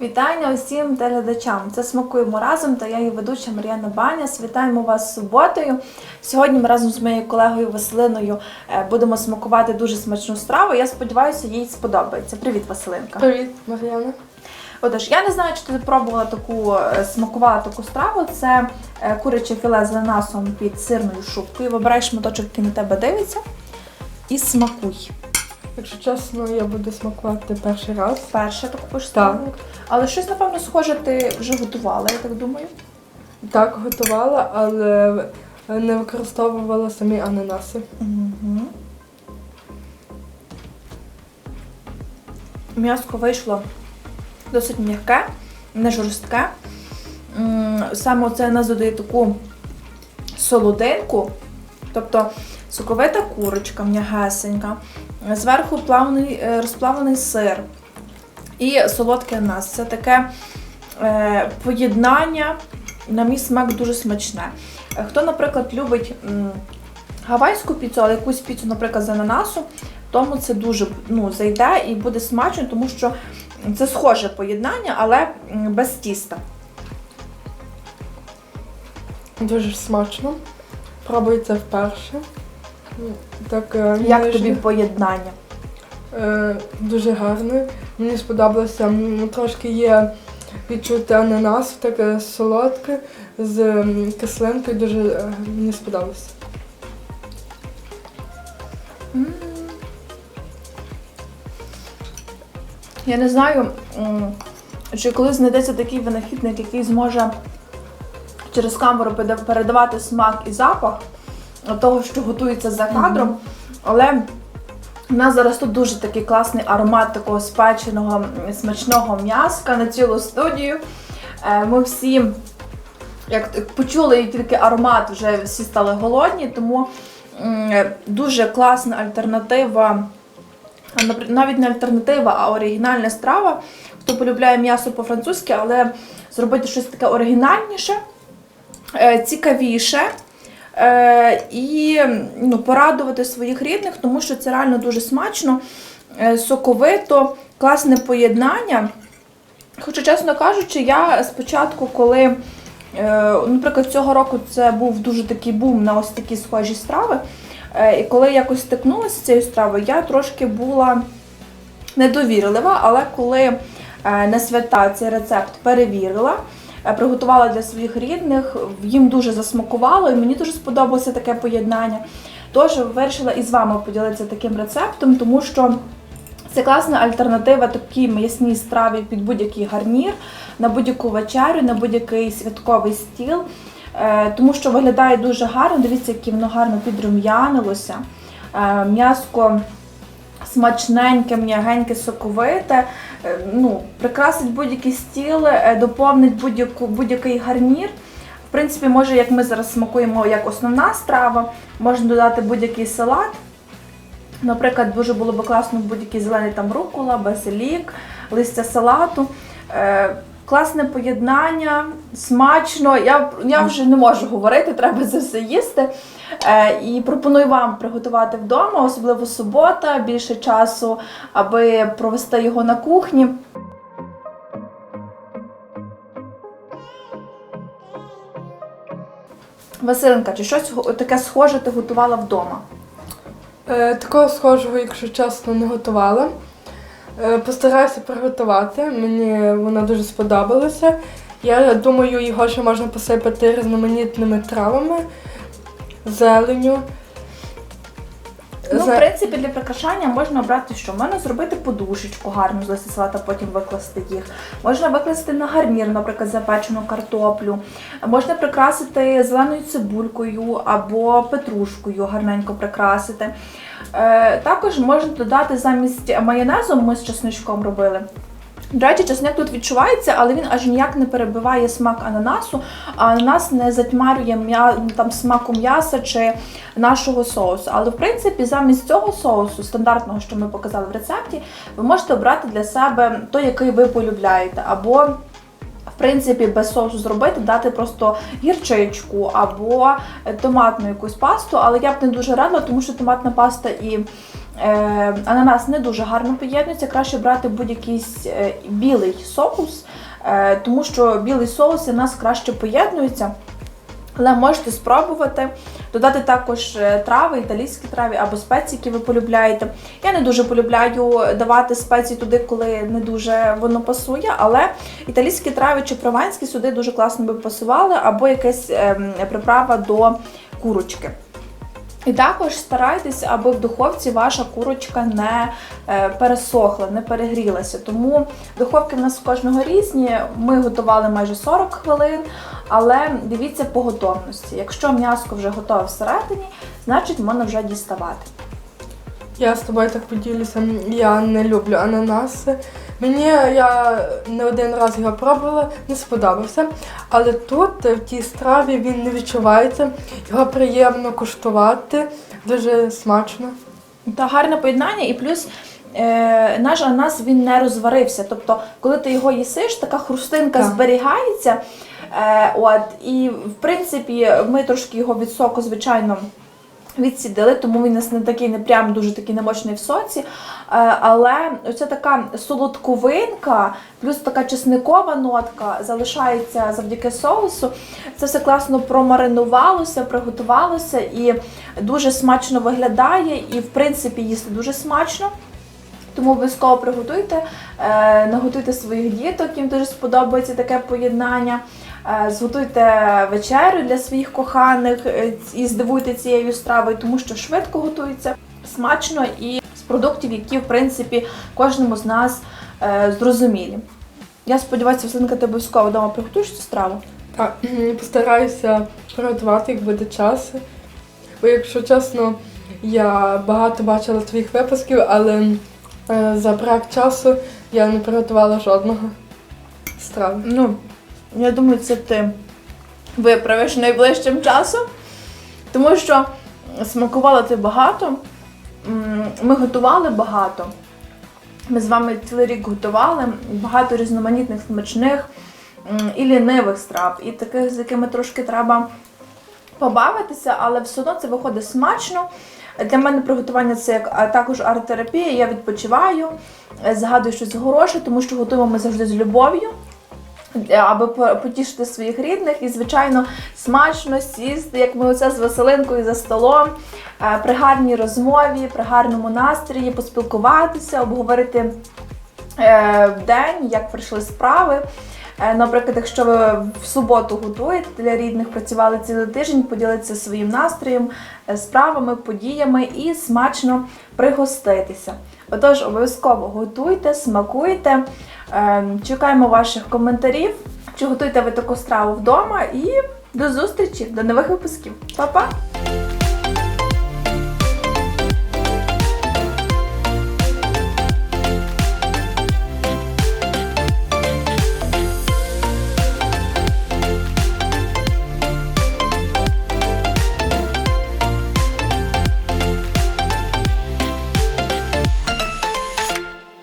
Вітання усім телеглядачам. Це смакуємо разом та я її ведуча Мар'яна Баняс. Вітаємо вас з суботою. Сьогодні ми разом з моєю колегою Василиною е, будемо смакувати дуже смачну страву. Я сподіваюся, їй сподобається. Привіт, Василинка. Привіт, Мар'яна. Отож, я не знаю, чи ти пробувала таку е, смакувала таку страву. Це е, куряче філе з ананасом під сирною шубкою. Вибирай шматочок, який на тебе дивиться, і смакуй. Якщо чесно, я буду смакувати перший раз. Перше таку будеш страву. Але щось, напевно, схоже, ти вже готувала, я так думаю. Так, готувала, але не використовувала самі ананаси. Угу. М'яско вийшло досить м'яке, не жорстке. М, Саме це нас додає таку солодинку, тобто соковита курочка, м'ягесенька, зверху плавний, е, розплавлений сир і солодкий ананас. Це таке е, поєднання, на мій смак дуже смачне. Е, Хто, наприклад, любить гавайську піцу, але якусь піцу, наприклад, з ананасу, тому це дуже ну, зайде і буде смачно, тому що це схоже поєднання, але без тіста. Дуже смачно. Пробую це вперше. Так, е, Як тобі поєднання? Е, дуже гарно. Мені сподобалося. М, Трошки є відчуття ананасу, таке солодке з м, кислинкою. Дуже е, мені сподобалося. М. Я не знаю, м, чи коли знайдеться такий винахідник, який зможе через камеру переда- передавати смак і запах того, що готується за кадром. Але в нас зараз тут дуже такий класний аромат такого спеченого смачного м'яска на цілу студію. Е, Ми всі, як почули тільки аромат, вже всі стали голодні, тому дуже класна альтернатива. Навіть не альтернатива, а оригінальна страва. Хто полюбляє м'ясо по-французьки, але зробити щось таке оригінальніше, е, цікавіше. Е, і ну, порадувати своїх рідних, тому що це реально дуже смачно, е, соковито, класне поєднання. Хоча, чесно кажучи, я спочатку, коли, е, наприклад, цього року це був дуже такий бум на ось такі схожі страви. І коли якось стикнулася з цією стравою, я трошки була недовірлива, але коли на свята цей рецепт перевірила, приготувала для своїх рідних, їм дуже засмакувало, і мені дуже сподобалося таке поєднання. Тож вирішила і з вами поділитися таким рецептом, тому що це класна альтернатива такій м'ясній страві під будь-який гарнір, на будь-яку вечерю, на будь-який святковий стіл. Е, Тому що виглядає дуже гарно. Дивіться, яке воно гарно підрум'янилося. Е, М'яско смачненьке, м'ягеньке, соковите. Е, Ну, прикрасить будь-який стіл, е, доповнить будь-який гарнір. В принципі, може, як ми зараз смакуємо як основна страва, можна додати будь-який салат. Наприклад, дуже було б класно будь-який зелений там рукола, базилік, листя салату. Класне поєднання, смачно. Я, я вже не можу говорити, треба це все їсти. Е, і пропоную вам приготувати вдома, особливо субота, більше часу, аби провести його на кухні. Василенка, чи щось таке схоже ти готувала вдома? Е, Такого схожого, якщо чесно, не готувала. Е, Постараюся приготувати. Мені вона дуже сподобалася. Я думаю, його ще можна посипати різноманітними травами, зеленю. Ну, в принципі, для прикрашання можна обрати що? Можна зробити подушечку гарну з листя салата, потім викласти їх. Можна викласти на гарнір, наприклад, запечену картоплю. Можна прикрасити зеленою цибулькою або петрушкою, гарненько прикрасити. Е, також можна додати замість майонезу, ми з чесничком робили. До речі, чесник тут відчувається, але він аж ніяк не перебиває смак ананасу, а ананас не затьмарює там смаку м'яса чи нашого соусу. Але в принципі, замість цього соусу, стандартного, що ми показали в рецепті, ви можете обрати для себе той, який ви полюбляєте, або в принципі, без соусу зробити, дати просто гірчичку або томатну якусь пасту, але я б не дуже радила, тому що томатна паста і ананас не дуже гарно поєднується, краще брати будь-який е, білий соус, е, тому що білий соус і ананас краще поєднується. Але можете спробувати додати також е, трави, італійські трави або спеції, які ви полюбляєте. Я не дуже полюбляю давати спеції туди, коли не дуже воно пасує, але італійські трави чи прованські сюди дуже класно би пасували, або якась ем, приправа до курочки. І також старайтесь, аби в духовці ваша курочка не е, пересохла, не перегрілася. Тому духовки в нас у кожного різні. Ми готували майже 40 хвилин, але дивіться по готовності. Якщо м'ясо вже готове всередині, значить можна вже діставати. Я з тобою так поділюся. Я не люблю ананаси. Мені я не один раз його пробувала, не сподобався. Але тут, в тій страві, він не відчувається. Його приємно куштувати, дуже смачно. Та гарне поєднання, і плюс е, наш ананас він не розварився. Тобто, коли ти його їсиш, така хрустинка Так. зберігається. Е, от, і в принципі, ми трошки його від соку, звичайно. Відсідили, тому він не такий, не прям дуже такий намочений в соці. Е, але оця така солодковинка, плюс така чесникова нотка залишається завдяки соусу. Це все класно промаринувалося, приготувалося і дуже смачно виглядає, і в принципі їсти дуже смачно. Тому обов'язково приготуйте, е, наготуйте своїх діток, їм дуже сподобається таке поєднання. Е, Зготуйте вечерю для своїх коханих е, і здивуйте цією стравою, тому що швидко готується, смачно і з продуктів, які в принципі кожному з нас е, зрозумілі. Я сподіваюся, Василинка, ти обов'язково вдома приготуєш цю страву. Так, постараюся приготувати, як буде час. Бо, якщо чесно, я багато бачила твоїх випусків, але е, за брак часу я не приготувала жодного страви. Ну, я думаю, це ти виправиш найближчим часом, тому що смакувала ти багато, ми готували багато. Ми з вами цілий рік готували багато різноманітних смачних і лінивих страв, і таких, з якими трошки треба побавитися, але все одно це виходить смачно. Для мене приготування це як також арт-терапія. Я відпочиваю, е, згадую щось хороше, тому що готуємо ми завжди з любов'ю. Аби по- потішити своїх рідних і, звичайно, смачно сісти, як ми оце з Василинкою за столом, е, при гарній розмові, при гарному настрої, поспілкуватися, обговорити е, день, як пройшли справи. Е, Наприклад, якщо ви в суботу готуєте для рідних, працювали цілий тиждень, поділитися своїм настроєм, справами, подіями і смачно пригоститися. Отож, обов'язково готуйте, смакуйте. Е, Чекаємо ваших коментарів. Чи готуєте ви таку страву вдома? І до зустрічі, до нових випусків. Па-па!